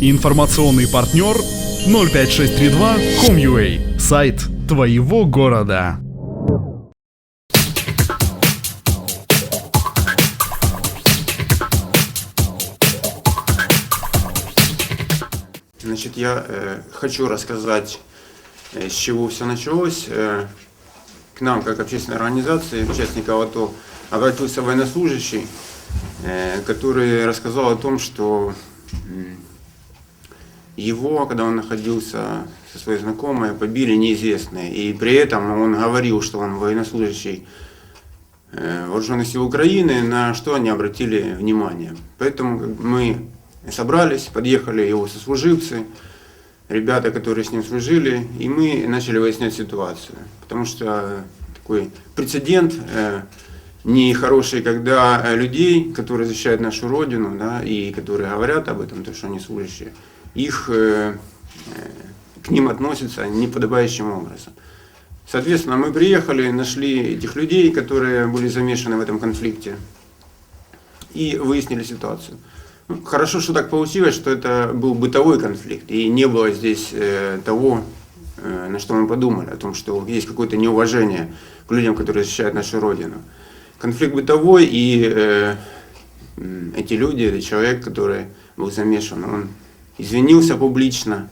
Информационный партнер 05632 Home.ua. Сайт твоего города. Значит, я э, хочу рассказать, э, с чего все началось. Э, к нам, как общественной организации, участников АТО, обратился военнослужащий, э, который рассказал о том, что его, когда он находился со своей знакомой, побили неизвестные. И при этом он говорил, что он военнослужащий э, вооруженных сил Украины, на что они обратили внимание. Поэтому мы собрались, подъехали его сослуживцы, ребята, которые с ним служили, и мы начали выяснять ситуацию. Потому что такой прецедент э, нехороший, когда людей, которые защищают нашу Родину, да, и которые говорят об этом, то, что они служащие, их э, э, к ним относятся неподобающим образом. Соответственно, мы приехали, нашли этих людей, которые были замешаны в этом конфликте, и выяснили ситуацию. Ну, Хорошо, что так получилось, что это был бытовой конфликт, и не было здесь э, того, на что мы подумали, о том, что есть какое-то неуважение к людям, которые защищают нашу Родину. Конфликт бытовой, и э, эти люди, этот человек, который был замешан, он извинился публично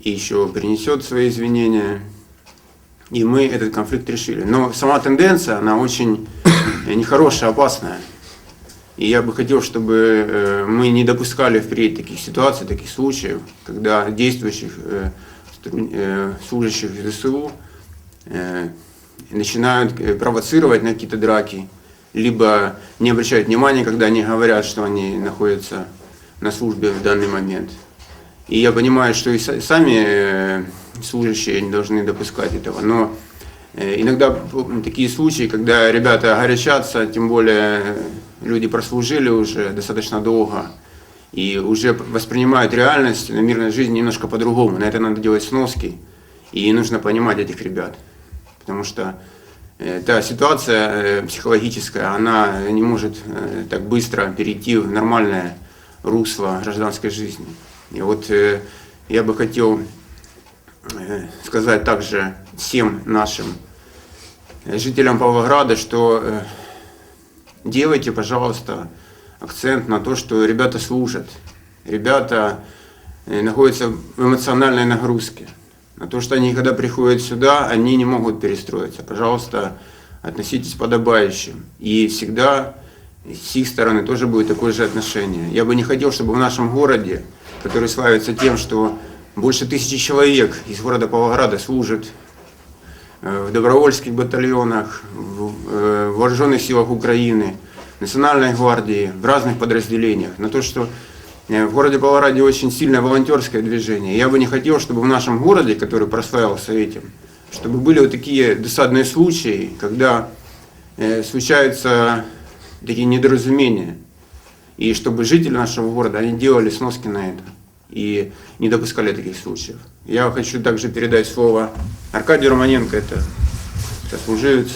и еще принесет свои извинения, и мы этот конфликт решили. Но сама тенденция, она очень э, нехорошая, опасная. И я бы хотел, чтобы э, мы не допускали впредь таких ситуаций, таких случаев, когда действующих э, служащих ВСУ э, начинают провоцировать на какие-то драки, либо не обращают внимания, когда они говорят, что они находятся на службе в данный момент. И я понимаю, что и са- сами э, служащие не должны допускать этого, но э, иногда такие случаи, когда ребята горячатся, тем более э, люди прослужили уже достаточно долго, и уже воспринимают реальность на мирной жизни немножко по-другому. На это надо делать сноски, и нужно понимать этих ребят. Потому что та ситуация психологическая, она не может так быстро перейти в нормальное русло гражданской жизни. И вот э, я бы хотел э, сказать также всем нашим э, жителям Павлограда, что делайте, пожалуйста, акцент на то, что ребята служат, ребята находятся в эмоциональной нагрузке, на то, что они, когда приходят сюда, они не могут перестроиться. Пожалуйста, относитесь подобающе. И всегда с их стороны тоже будет такое же отношение. Я бы не хотел, чтобы в нашем городе, который славится тем, что больше тысячи человек из города Павлограда служат э, в добровольских батальонах, в э, вооруженных силах Украины, Национальной гвардии, в разных подразделениях, на то, что э, в городе Павлограде очень сильное волонтерское движение. Я бы не хотел, чтобы в нашем городе, который прославился этим, чтобы были вот такие досадные случаи, когда случаются такие недоразумения. И чтобы жители нашего города, они делали сноски на это и не допускали таких случаев. Я хочу также передать слово Аркадию Романенко, это сослуживец.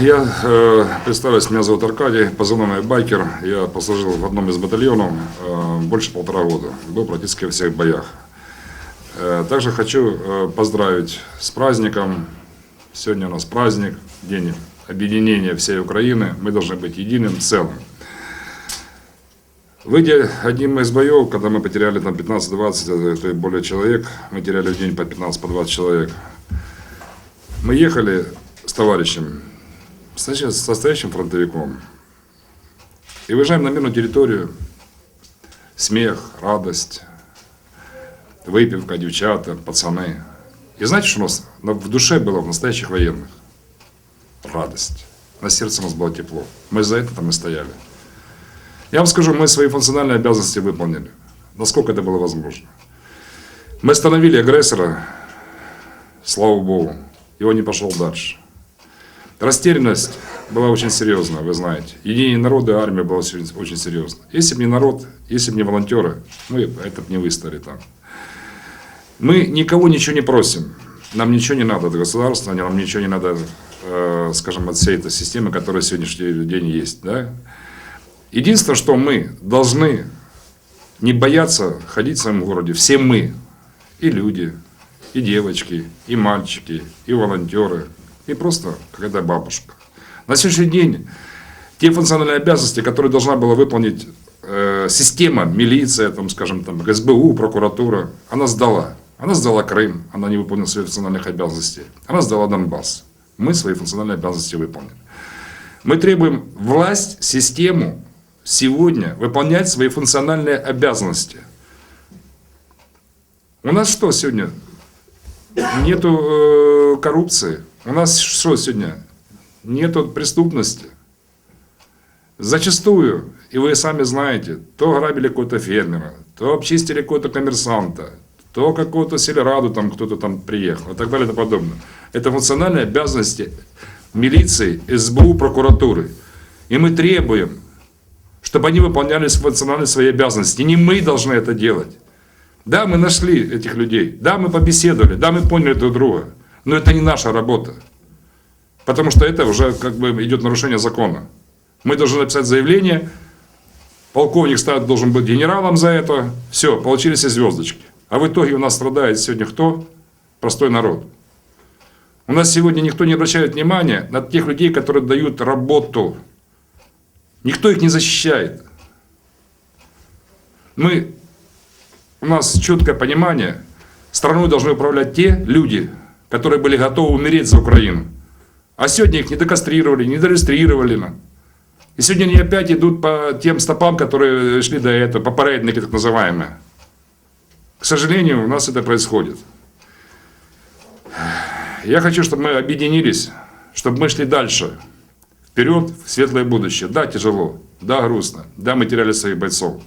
Я э, представляюсь, меня зовут Аркадий, позывной Байкер. Я послужил в одном из батальонов э, больше полтора года. Был практически во всех боях. Э, также хочу э, поздравить с праздником. Сегодня у нас праздник, день объединения всей Украины. Мы должны быть единым целым. Выйдя одним из боев, когда мы потеряли там 15-20, а то и более человек, мы теряли в день по 15-20 по 20 человек, мы ехали с товарищем, с настоящим фронтовиком, и выезжаем на мирную территорию, смех, радость, выпивка, девчата, пацаны. И знаете, что у нас на- в душе было в настоящих военных? Радость. На сердце у нас было тепло. Мы за это там и стояли. Я вам скажу, мы свои функциональные обязанности выполнили. Насколько это было возможно. Мы остановили агрессора, слава Богу, он не пошел дальше. Растерянность была очень серьезная, вы знаете. Единение народа армия была очень, серьезна. Если бы не народ, если бы не волонтеры, мы это бы не выстояли там. Мы никого ничего не просим. Нам ничего не надо от государства, нам ничего не надо, скажем, от всей этой системы, которая сегодняшний день есть. Да? Единственное, что мы должны не бояться ходить в своем городе. Все мы, и люди, и девочки, и мальчики, и волонтеры, и просто какая-то бабушка. На сегодняшний день те функциональные обязанности, которые должна была выполнить э, система, милиция, там, скажем, там, СБУ, прокуратура, она сдала. Она сдала Крым, она не выполнила свои функциональных обязанностей. Она сдала Донбасс. Мы свои функциональные обязанности выполнили. Мы требуем власть, систему сегодня выполнять свои функциональные обязанности. У нас что сегодня? Нету э, коррупции. У нас что сегодня? Нету преступности. Зачастую, и вы сами знаете, то грабили какого-то фермера, то обчистили какого-то коммерсанта, то какого-то сельраду там кто-то там приехал и так далее и тому подобное. Это функциональные обязанности милиции, СБУ, прокуратуры. И мы требуем, чтобы они выполняли функционально свои обязанности. Не мы должны это делать. Да, мы нашли этих людей, да, мы побеседовали, да, мы поняли друг друга, но это не наша работа. Потому что это уже как бы идет нарушение закона. Мы должны написать заявление, полковник стать должен быть генералом за это, все, получили все звездочки. А в итоге у нас страдает сегодня кто? Простой народ. У нас сегодня никто не обращает внимания на тех людей, которые дают работу. Никто их не защищает. Мы, у нас четкое понимание, страной должны управлять те люди, которые были готовы умереть за Украину. А сегодня их не докастрировали, не зарегистрировали. И сегодня они опять идут по тем стопам, которые шли до этого, по параднике так называемые. К сожалению, у нас это происходит. Я хочу, чтобы мы объединились, чтобы мы шли дальше, вперед, в светлое будущее. Да, тяжело, да, грустно, да, мы теряли своих бойцов.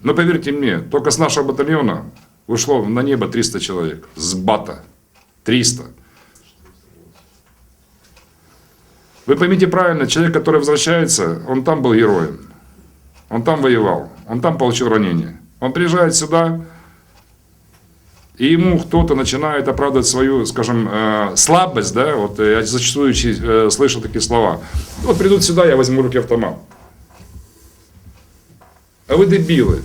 Но поверьте мне, только с нашего батальона ушло на небо 300 человек. С БАТа. 300. Вы поймите правильно, человек, который возвращается, он там был героем. Он там воевал, он там получил ранение. Он приезжает сюда, и ему кто-то начинает оправдывать свою, скажем, э, слабость, да, вот я зачастую э, слышал такие слова. Вот придут сюда, я возьму руки автомат. А вы дебилы.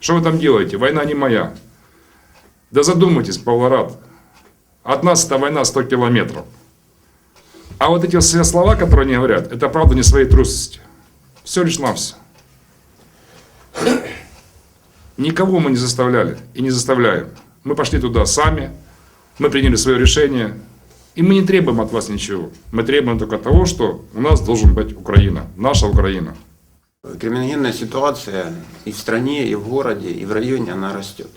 Что вы там делаете? Война не моя. Да задумайтесь, Павлорад. От нас эта война 100 километров. А вот эти все слова, которые они говорят, это правда не своей трусости. Все лишь на все. Никого мы не заставляли и не заставляем. Мы пошли туда сами, мы приняли свое решение, и мы не требуем от вас ничего. Мы требуем только того, что у нас должен быть Украина, наша Украина. Криминогенная ситуация и в стране, и в городе, и в районе, она растет.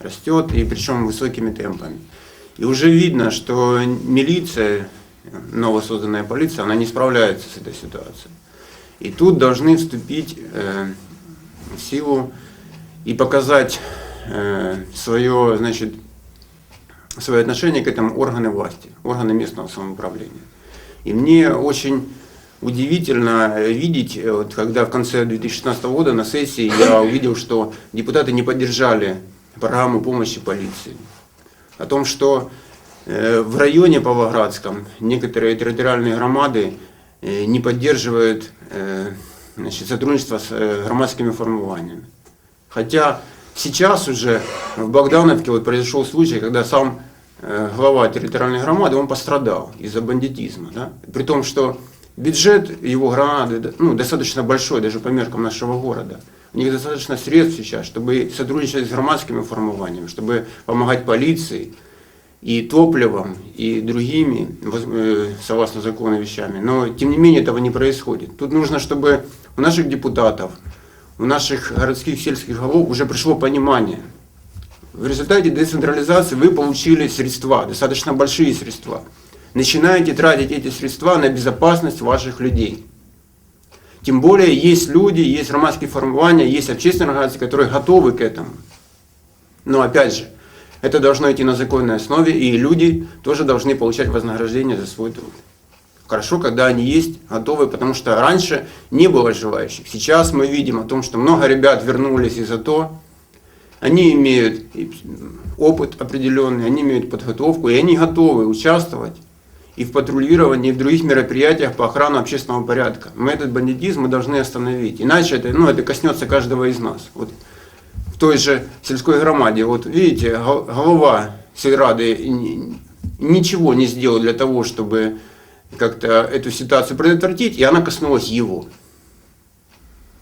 Растет, и причем высокими темпами. И уже видно, что милиция, новосозданная полиция, она не справляется с этой ситуацией. И тут должны вступить э, в силу и показать э, свое, значит, свое отношение к этому органы власти, органы местного самоуправления. И мне очень удивительно видеть, э, вот, когда в конце 2016 года на сессии я увидел, что депутаты не поддержали программу помощи полиции. О том, что э, в районе Павлоградском некоторые территориальные громады э, не поддерживают э, значит, сотрудничество с э, громадскими формированиями. Хотя сейчас уже в Богдановке вот произошел случай, когда сам э, глава территориальной громады, он пострадал из-за бандитизма. Да? При том, что бюджет его громады ну, достаточно большой, даже по меркам нашего города. У них достаточно средств сейчас, чтобы сотрудничать с громадскими формированиями, чтобы помогать полиции и топливом, и другими, э, согласно закону, вещами. Но, тем не менее, этого не происходит. Тут нужно, чтобы у наших депутатов, у наших городских сельских голов уже пришло понимание. В результате децентрализации вы получили средства, достаточно большие средства. Начинаете тратить эти средства на безопасность ваших людей. Тем более есть люди, есть громадские формирования, есть общественные организации, которые готовы к этому. Но опять же, это должно идти на законной основе, и люди тоже должны получать вознаграждение за свой труд. Хорошо, когда они есть, готовы, потому что раньше не было желающих. Сейчас мы видим о том, что много ребят вернулись из АТО, они имеют опыт определенный, они имеют подготовку, и они готовы участвовать и в патрулировании, и в других мероприятиях по охране общественного порядка. Мы этот бандитизм мы должны остановить. Иначе это, ну, это коснется каждого из нас. Вот в той же сельской громаде, вот видите, гол- голова сельрады ни- ничего не сделал для того, чтобы как-то эту ситуацию предотвратить, и она коснулась его.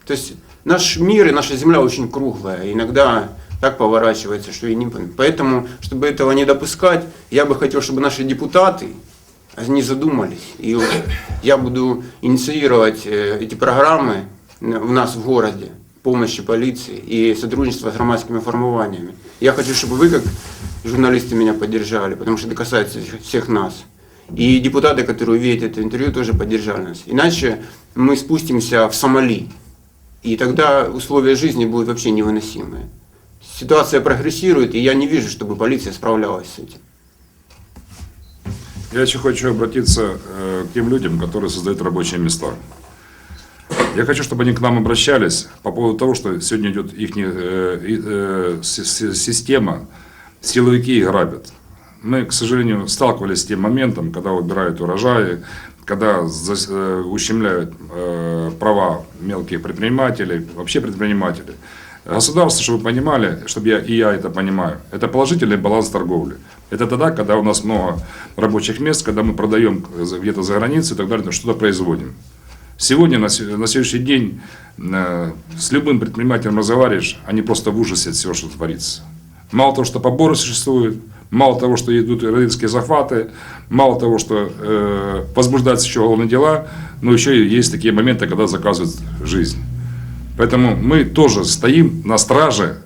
То есть наш мир и наша земля очень круглая. Иногда так поворачивается, что и не пон- Поэтому, чтобы этого не допускать, я бы хотел, чтобы наши депутаты они задумались. И я буду инициировать э, эти программы у нас в городе помощи полиции и сотрудничества с громадскими формированиями. Я хочу, чтобы вы, как журналисты, меня поддержали, потому что это касается всех нас. И депутаты, которые увидят это интервью, тоже поддержали нас. Иначе мы спустимся в Сомали, и тогда условия жизни будут вообще невыносимые. Ситуация прогрессирует, и я не вижу, чтобы полиция справлялась с этим. Я еще хочу обратиться э, к тем людям, которые создают рабочие места. Я хочу, чтобы они к нам обращались по поводу того, что сегодня идет их система, силовики их грабят. Мы, к сожалению, сталкивались с тем моментом, когда убирают урожаи, когда э, ущемляют э, права мелких предпринимателей, вообще предпринимателей. Государство, чтобы вы понимали, чтобы я, и я это понимаю, это положительный баланс торговли. Это тогда, когда у нас много рабочих мест, когда мы продаем где-то за границей и так далее, что-то производим. Сегодня, на, на следующий день, э, с любым предпринимателем разговариваешь, они просто в ужасе от всего, что творится. Мало того, что поборы существуют, мало того, что идут родительские захваты, мало того, что э, возбуждаются еще уголовные дела, но еще и есть такие моменты, когда заказывают жизнь. Поэтому мы тоже стоим на страже,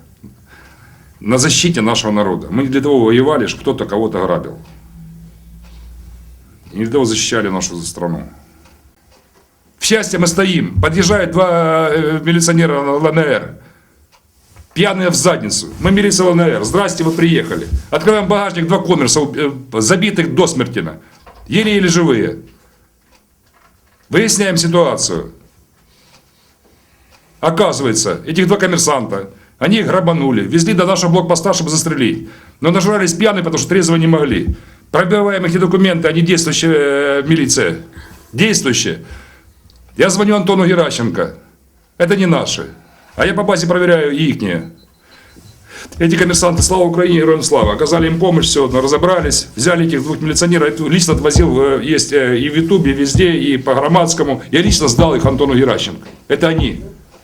на защите нашего народа. Мы не для того воевали, что кто-то кого-то грабил. И не для того защищали нашу страну. В счастье мы стоим. Подъезжают два э, милиционера на ЛНР. Пьяные в задницу. Мы милиция ЛНР. Здрасте, вы приехали. Открываем багажник, два коммерса, э, забитых до смертина. Еле-еле живые. Выясняем ситуацию. Оказывается, этих два коммерсанта, они их грабанули, везли до нашего блокпоста, чтобы застрелить. Но нажрались пьяные, потому что трезво не могли. Пробиваем их документы, они действующая э, милиция. Действующая. Я звоню Антону Геращенко. Это не наши. А я по базе проверяю и ихние. Эти коммерсанты, слава Украине, героям слава, оказали им помощь, все, разобрались, взяли этих двух милиционеров, лично отвозил, э, есть э, и в Ютубе, везде, и по Громадскому. Я лично сдал их Антону Геращенко. Это они.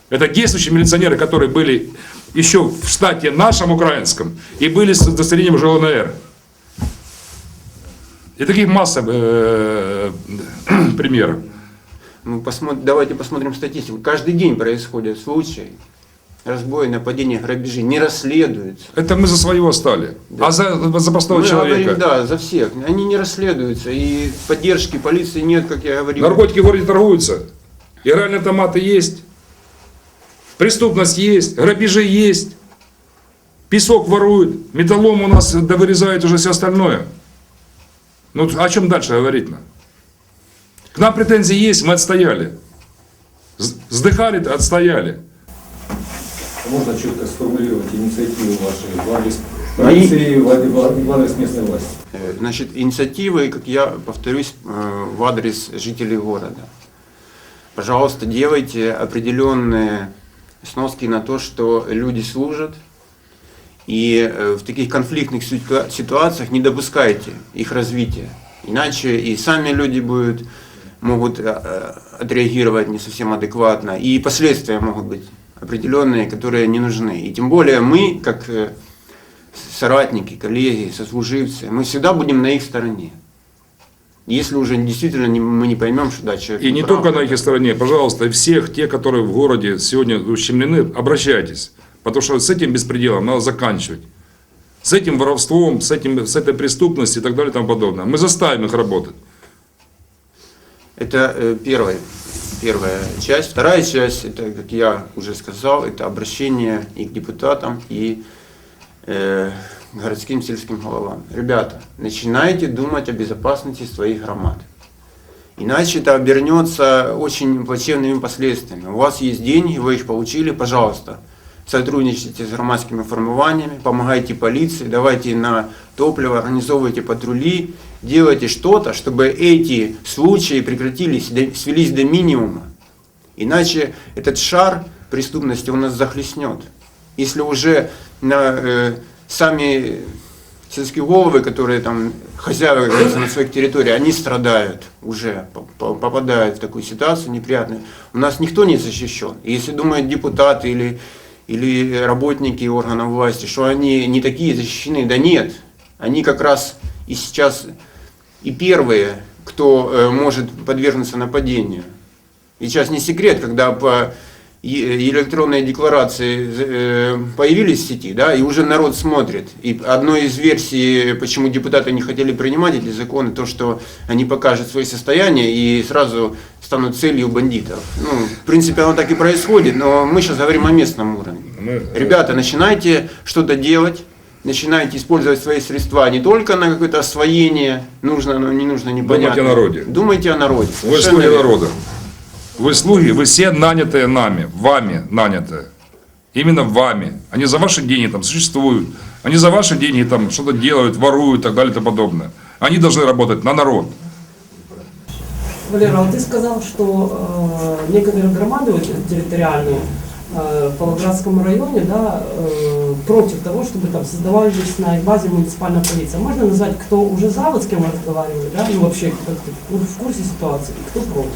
Это действующие милиционеры, которые были еще в штате нашем украинском и были с удостоверением уже. И таких масса э, примеров. Ну, посмотр- давайте посмотрим статистику. Каждый день происходят случаи разбоя, нападения, грабежи. Не расследуются. Это мы за своего стали. А за, за простого Мы человека. говорим, да, за всех. Они не расследуются. И поддержки полиции нет, как я говорил. Наркотики в городе торгуются. Игральные автоматы есть. Преступность есть. Грабежи есть. Песок воруют. Металлом у нас довырезают уже все остальное. Ну, о чем дальше говорить-то? К нам претензии есть, мы отстояли. Сдыхали, отстояли. Можно четко сформулировать инициативу вашей в адрес полиции, в местной власти? Э, Значит, инициативы, как я повторюсь, э, в адрес жителей города. Пожалуйста, делайте определенные сноски на то, что люди служат, и э, в таких конфликтных ситуа- ситуациях не допускайте их развития. Иначе и сами люди будут, могут э, отреагировать не совсем адекватно, и последствия могут быть определенные, которые не нужны. И тем более мы, как э, соратники, коллеги, сослуживцы, мы всегда будем на их стороне. Если уже действительно не- мы не поймем, что да, человек И не прав, только на их стороне, пожалуйста, всех те, которые в городе сегодня ущемлены, обращайтесь. Потому что с этим беспределом надо заканчивать. С этим воровством, с, этим, с этой преступностью и так далее и тому подобное. Мы заставим их работать. Это э, первая, первая часть. Вторая часть, это, как я уже сказал, это обращение и к депутатам, и э, городским сельским головам. Ребята, начинайте думать о безопасности своих громад. Иначе это обернется очень плачевными последствиями. У вас есть деньги, вы их получили, пожалуйста. Сотрудничайте с громадскими формированиями, помогайте полиции, давайте на топливо, организовывайте патрули, делайте что-то, чтобы эти случаи прекратились, свелись до минимума. Иначе этот шар преступности он нас захлестнет. Если уже на, э, сами сельские головы, которые там хозяева на своих территориях, они страдают уже, по- по- попадают в такую ситуацию неприятную. У нас никто не защищен. Если думают депутаты или, или работники органов власти, что они не такие защищены, да нет. Они как раз и сейчас и первые, кто э, может подвергнуться нападению. И сейчас не секрет, когда по электронные декларации э, появились в сети, да, и уже народ смотрит. И одной из версий, почему депутаты не хотели принимать эти законы, то, что они покажут свои состояния и сразу станут целью бандитов. Ну, в принципе, оно так и происходит, но мы сейчас говорим о местном уровне. Э, Ребята, начинайте что-то делать, начинайте использовать свои средства не только на какое-то освоение, нужно, но не нужно, непонятно. Думайте о народе. Думайте о народе. Вы слуги верно. народа. Вы слуги, вы все нанятые нами, вами нанятые. Именно вами. Они за ваши деньги там существуют. Они за ваши деньги там что-то делают, воруют и так далее и тому подобное. Они должны работать на народ. Валера, вот ты сказал, что э, некоторые громады вот территориальные э, в Павлоградском районе да, э, против того, чтобы там создавались на их базе муниципальная полиция. Можно назвать, кто уже за, вот с кем мы разговаривали, да, ну вообще как ты, ну, в курсе ситуации, и кто против?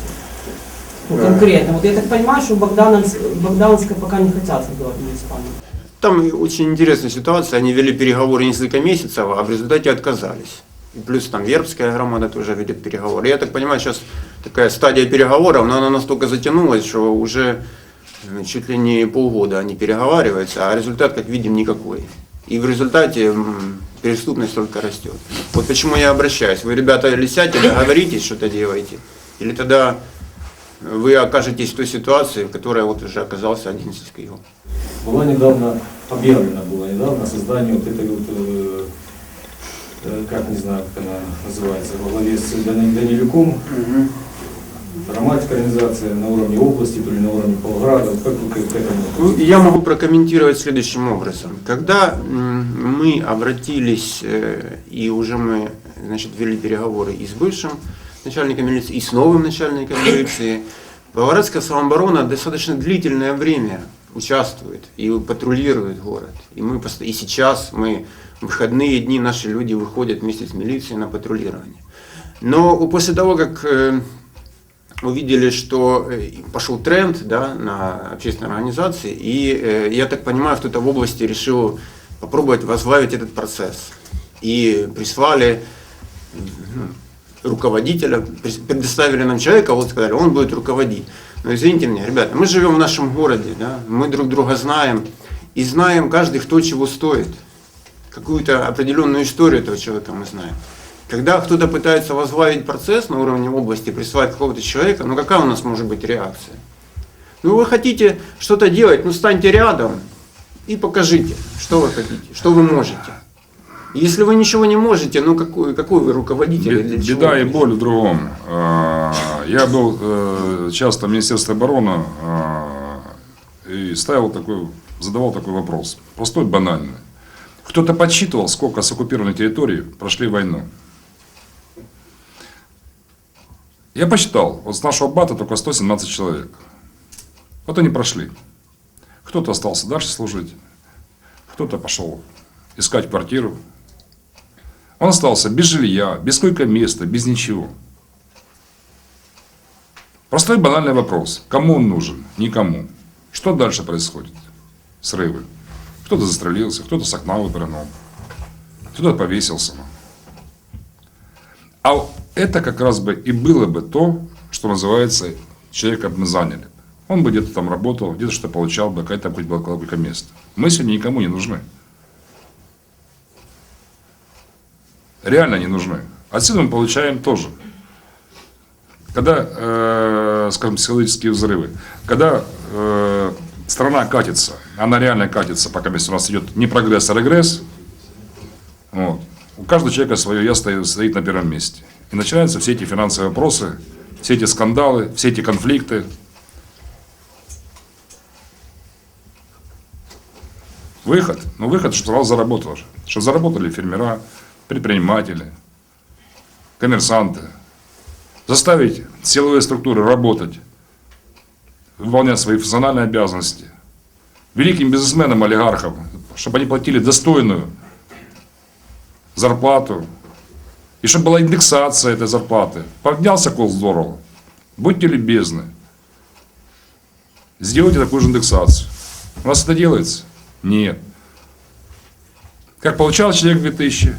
Ну, конкретно. Вот я так понимаю, что Богдановск, Богдановска пока не хотят создавать муниципальную. Там очень интересная ситуация. Они вели переговоры несколько месяцев, а в результате отказались. Плюс там Вербская громада тоже ведет переговоры. Я так понимаю, сейчас такая стадия переговоров, но она настолько затянулась, что уже чуть ли не полгода они переговариваются, а результат, как видим, никакой. И в результате преступность только растет. Вот почему я обращаюсь. Вы, ребята, или сядьте, договоритесь, что-то делаете, или тогда вы окажетесь в той ситуации, в которой вот уже оказался один из Киева. Была недавно, объявлено было недавно создание вот этой вот, э, как не знаю, как она называется, во главе с Дани- Данилюком, громадская организация на уровне области, то ли на уровне Павлограда. Как вы к этому? Ну, Я могу прокомментировать следующим образом. Когда мы обратились, э, и уже мы значит, вели переговоры и с бывшим начальником милиции, и с новым начальником милиции, Павлоградская самооборона достаточно длительное время участвует и патрулирует город. И, мы, и сейчас мы в выходные дни наши люди выходят вместе с милицией на патрулирование. Но после того, как э, увидели, что э, пошел тренд да, на общественные организации, и э, я так понимаю, кто-то в области решил попробовать возглавить этот процесс. И прислали ну, руководителя, предоставили нам человека, вот сказали, он будет руководить. Но извините меня, ребята, мы живем в нашем городе, да, мы друг друга знаем, и знаем каждый, кто чего стоит. Какую-то определенную историю этого человека мы знаем. Когда кто-то пытается возглавить процесс на уровне области, присылать какого-то человека, ну какая у нас может быть реакция? Ну вы хотите что-то делать, ну станьте рядом и покажите, что вы хотите, что вы можете. Если вы ничего не можете, ну какой, какой вы руководитель? и для Бе- чего Беда и боль в другом. А, Я был э, часто в Министерстве обороны а, и ставил такой, задавал такой вопрос. Простой, банальный. Кто-то подсчитывал, сколько с оккупированной территории прошли войну. Я посчитал, вот с нашего бата только 117 человек. Вот они прошли. Кто-то остался дальше служить, кто-то пошел искать квартиру, он остался без жилья, без койко-места, без ничего. Простой банальный вопрос. Кому он нужен? Никому. Что дальше происходит? Срывы. Кто-то застрелился, кто-то с окна выпрыгнул, кто-то повесился. А это как раз бы и было бы то, что называется, человека бы мы заняли. Он бы где-то там работал, где-то что-то получал бы, какая-то хоть было койко-место. Мы сегодня никому не нужны. реально не нужны. Отсюда мы получаем тоже. Когда, э, скажем, психологические взрывы, когда э, страна катится, она реально катится, пока если у нас идет не прогресс, а регресс, вот, у каждого человека свое я стоит, стоит на первом месте. И начинаются все эти финансовые вопросы, все эти скандалы, все эти конфликты. Выход? Ну, выход, что сразу заработал же. Что заработали фермера, предприниматели, коммерсанты. Заставить силовые структуры работать, выполнять свои функциональные обязанности. Великим бизнесменам, олигархам, чтобы они платили достойную зарплату, и чтобы была индексация этой зарплаты. Поднялся кол здорово. Будьте любезны. Сделайте такую же индексацию. У нас это делается? Нет. Как получал человек 2000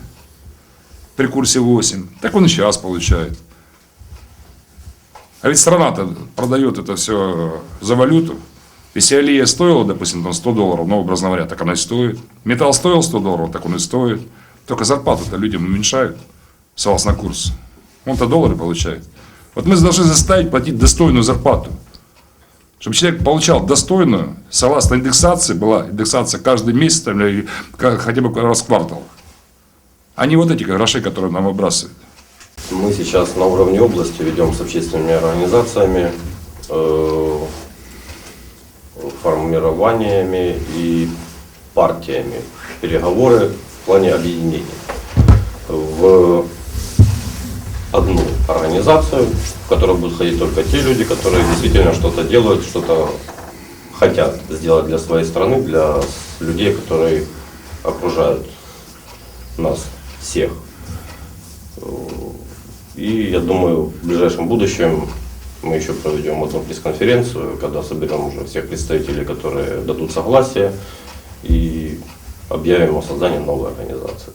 при курсе 8, так он и сейчас получает. А ведь страна-то продает это все за валюту. Если алия стоила, допустим, там 100 долларов, ну, образно говоря, так она и стоит. Металл стоил 100 долларов, так он и стоит. Только зарплату-то людям уменьшают, согласно курсу. Он-то доллары получает. Вот мы должны заставить платить достойную зарплату. Чтобы человек получал достойную, согласно индексации, была индексация каждый месяц, там, или хотя бы раз в квартал. А не вот эти гроши, которые нам выбрасывают. Мы сейчас на уровне области ведем с общественными организациями, э, формированиями и партиями переговоры в плане объединения в одну организацию, в которую будут ходить только те люди, которые действительно что-то делают, что-то хотят сделать для своей страны, для людей, которые окружают нас всех. И я думаю, в ближайшем будущем мы еще проведем одну пресс-конференцию, когда соберем уже всех представителей, которые дадут согласие, и объявим о создании новой организации,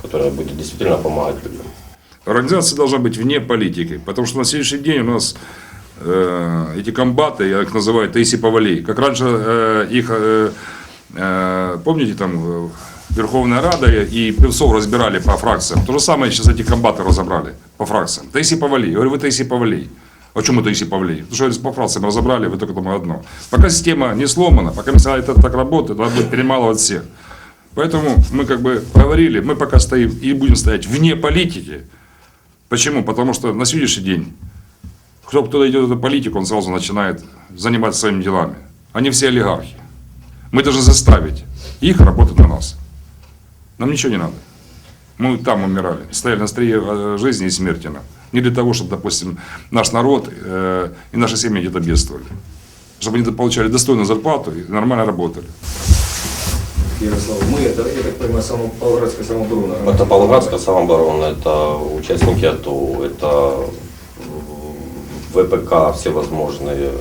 которая будет действительно помогать людям. Организация должна быть вне политики, потому что на сегодняшний день у нас э, эти комбаты, я их называю Таиси Павалей, как раньше э, их, э, э, помните, там э, Верховная Рада и Певцов разбирали по фракциям, то же самое сейчас эти комбаты разобрали по фракциям. Таиси Павалей, я говорю, вы Таиси Павалей. А Почему Таиси Павлей? Потому что по фракциям разобрали, вы только там одно. Пока система не сломана, пока это так работает, надо будет перемалывать всех. Поэтому мы как бы говорили, мы пока стоим и будем стоять вне политики, Почему? Потому что на сегодняшний день, кто кто идет в эту политику, он сразу начинает заниматься своими делами. Они все олигархи. Мы должны заставить их работать на нас. Нам ничего не надо. Мы там умирали, стояли на острие э, жизни и смерти. нам. Не для того, чтобы, допустим, наш народ э, и наши семьи где-то бедствовали. Чтобы они получали достойную зарплату и нормально работали. Ярослав, мы это, я так понимаю, само, Павлоградская самооборона. Это Павлоградская самооборона, это участники АТО, это ВПК всевозможные.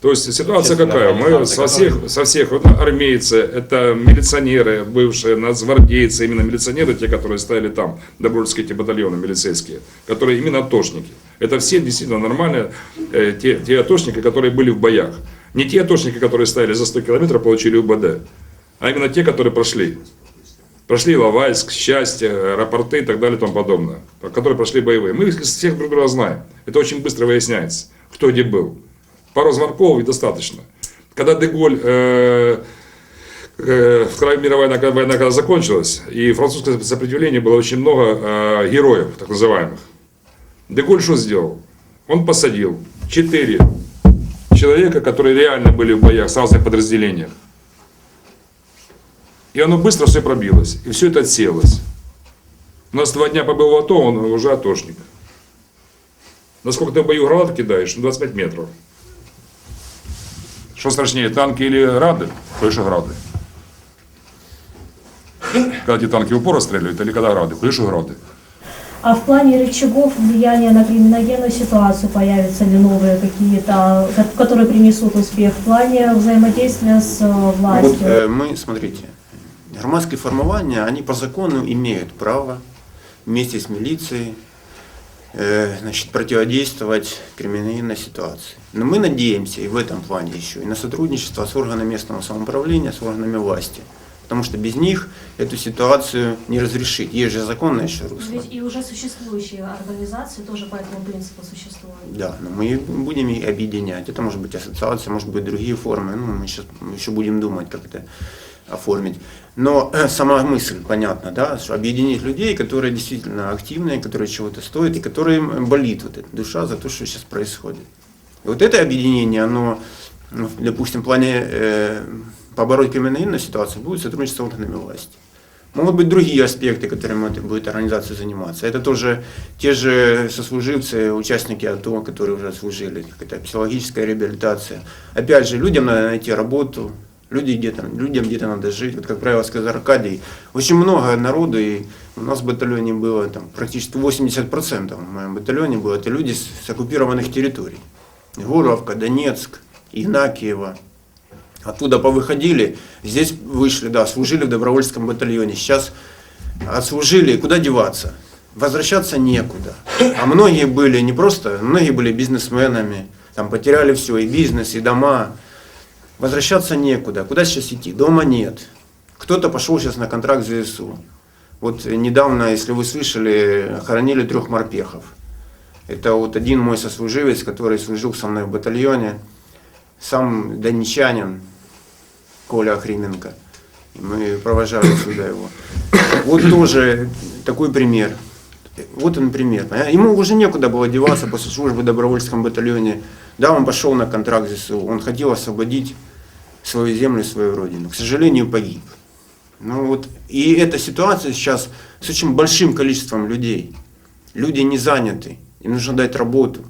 То есть ситуация Общественная какая? Мы со всех, со всех вот, армейцы, это милиционеры бывшие, нацгвардейцы, именно милиционеры, те, которые стояли там, добровольские эти батальоны милицейские, которые именно атошники. Это все действительно нормальные, э, те, те атошники, которые были в боях. Не те атошники, которые стояли за 100 километров, получили УБД, а именно те, которые прошли. Прошли Лавальск, Счастье, аэропорты и так далее и тому подобное, которые прошли боевые. Мы их всех друг друга знаем. Это очень быстро выясняется, кто где был. Пару звонков и достаточно. Когда Деголь, э, э, Вторая мировая война, когда закончилась, и французское сопротивление было очень много э, героев, так называемых. Деголь что сделал? Он посадил четыре человека, которые реально были в боях с разных подразделениях. И оно быстро все пробилось. И все это отсеялось. У нас два дня побыл в АТО, он уже атошник. Насколько ты в бою гранату кидаешь? Ну, 25 метров. Что страшнее, танки или рады? Конечно, грады. Когда эти танки в упор расстреливают, или когда грады? Конечно, грады. А в плане рычагов влияния на криминогенную ситуацию появятся ли новые какие-то, ко- которые принесут успех в плане взаимодействия с э, Вот властью? э, мы, смотрите, громадские формирования, они по закону имеют право вместе с милицией значит, противодействовать криминогенной ситуации. Но мы надеемся и в этом плане еще и на сотрудничество с органами местного самоуправления, с органами власти. Потому что без них эту ситуацию не разрешить. Есть же законное еще русло. Ведь и уже существующие организации тоже по этому принципу существуют. Да, но мы будем их объединять. Это может быть ассоциация, может быть другие формы. Ну, мы сейчас еще будем думать, как это оформить. Но э, сама мысль понятна, да, что объединить людей, которые действительно активные, которые чего-то стоят, и которым болит вот эта душа за то, что сейчас происходит. И вот это объединение, оно, ну, допустим, в плане э, побороть криминогенную ситуацию, будет сотрудничество с органами власти. Могут быть другие аспекты, которыми будет организация заниматься. Это тоже те же сослуживцы, участники АТО, которые уже служили, какая-то психологическая реабилитация. Опять же, людям надо найти работу, люди где-то, людям где-то надо жить. Вот, как правило, сказал Аркадий, очень много народу, и у нас в батальоне было там, практически 80% в моем батальоне было, это люди с, с оккупированных территорий. Гуровка, Донецк, Игнакиево, Оттуда повыходили, здесь вышли, да, служили в добровольческом батальоне. Сейчас отслужили, куда деваться? Возвращаться некуда. А многие были не просто, многие были бизнесменами, там потеряли все, и бизнес, и дома. Возвращаться некуда. Куда сейчас идти? Дома нет. Кто-то пошел сейчас на контракт в ЗСУ. Вот недавно, если вы слышали, хоронили трех морпехов. Это вот один мой сослуживец, который служил со мной в батальоне сам донечанин Коля Охрименко. Мы провожали сюда его. Вот тоже такой пример. Вот он пример. Ему уже некуда было деваться после службы в добровольческом батальоне. Да, он пошел на контракт ЗСУ. Он хотел освободить свою землю, свою родину. К сожалению, погиб. Ну вот, и эта ситуация сейчас с очень большим количеством людей. Люди не заняты, им нужно дать работу,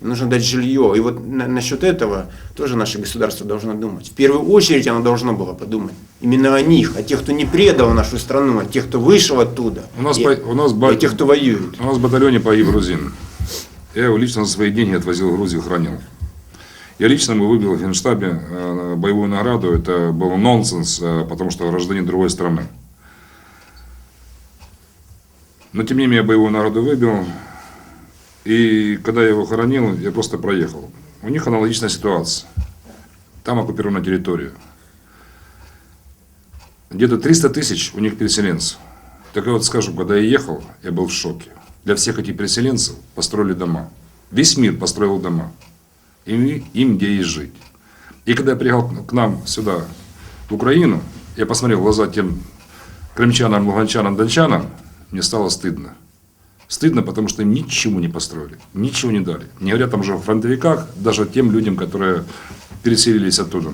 им нужно дать жилье. И вот на- насчет этого тоже наше государство должно думать. В первую очередь оно должно было подумать именно о них, о тех, кто не предал нашу страну, о тех, кто вышел оттуда, У нас, и, по- у нас и ба- о тех, кто воюет. У нас в батальоне погиб грузин. Я его лично за свои деньги отвозил в Грузию, хранил. Я лично ему выбил в Генштабе э, боевую награду. Это был нонсенс, э, потому что гражданин другой страны. Но тем не менее я боевую награду выбил. И когда я его хоронил, я просто проехал. У них аналогичная ситуация. Там оккупирована территория. Где-то 300 тысяч у них переселенцев. Так вот скажу, когда я ехал, я был в шоке. Для всех этих переселенцев построили дома. Весь мир построил дома. Им, им где и жить. И когда я приехал к нам сюда, в Украину, я посмотрел в глаза тем крымчанам, луганчанам, дончанам, мне стало стыдно. Стыдно, потому что им ничего не построили, ничего не дали. Не говоря там же о фронтовиках, даже тем людям, которые переселились оттуда.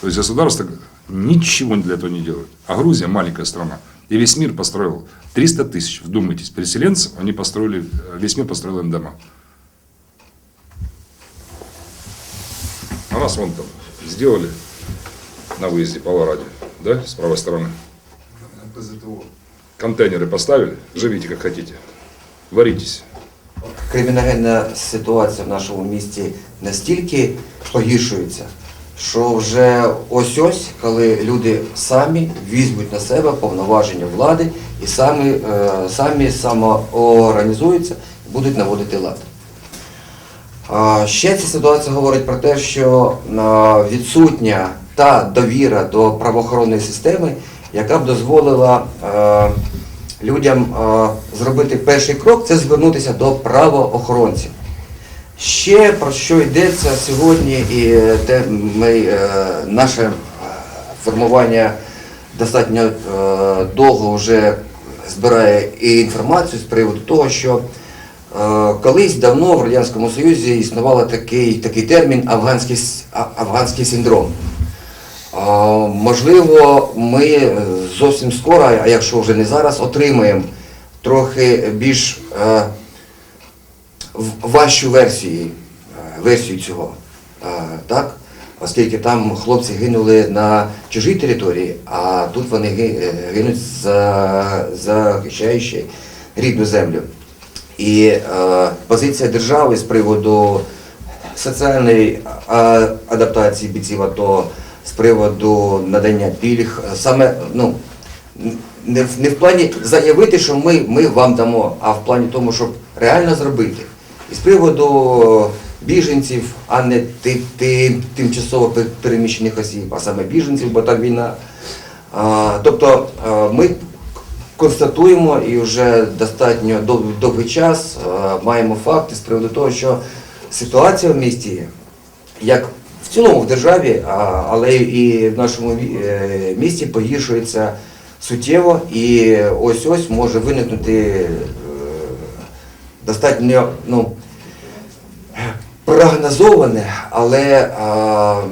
То есть государство ничего для этого не делает. А Грузия маленькая страна. И весь мир построил 300 тысяч, вдумайтесь, переселенцев, они построили, весь мир построил им дома. А нас вон там сделали на выезде по Ладе, да, с правой стороны. Контейнеры поставили, живите как хотите, варитесь. криміногенна ситуація в нашому місті настільки погіршується, що вже ось ось, коли люди самі візьмуть на себе повноваження влади і самі, е, самі самоорганізуються і будуть наводити лад. Ще ця ситуація говорить про те, що відсутня та довіра до правоохоронної системи, яка б дозволила людям зробити перший крок, це звернутися до правоохоронців. Ще про що йдеться сьогодні, і те ми, е, наше е, формування достатньо е, довго вже збирає і інформацію з приводу того, що колись давно в Радянському Союзі існував такий, такий термін афганський, афганський синдром. Можливо, ми е, зовсім скоро, а якщо вже не зараз, отримаємо трохи більш е, важчу версію, е, версію цього. Е, Так? Оскільки там хлопці гинули на чужій території, а тут вони е, гинуть за, захищаючи рідну землю. І е, позиція держави з приводу соціальної адаптації бійців АТО, з приводу надання пільг, е, саме ну, не, в- не в плані заявити, що ми, ми вам дамо, а в плані тому, щоб реально зробити. І з приводу біженців, а не ти, ти, тимчасово переміщених осіб, а саме біженців, бо так війна. А, тобто а, ми констатуємо і вже достатньо дов- довгий час а, маємо факти з приводу того, що ситуація в місті, як в цілому в державі, але і в нашому е, місті погіршується суттєво і ось ось може виникнути е, достатньо ну, прогнозоване, але а,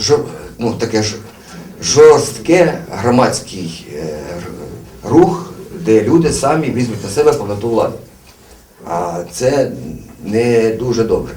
жор- ну, таке ж жорстке громадський е, рух, де люди самі візьмуть на себе повноту влади. А це не дуже добре.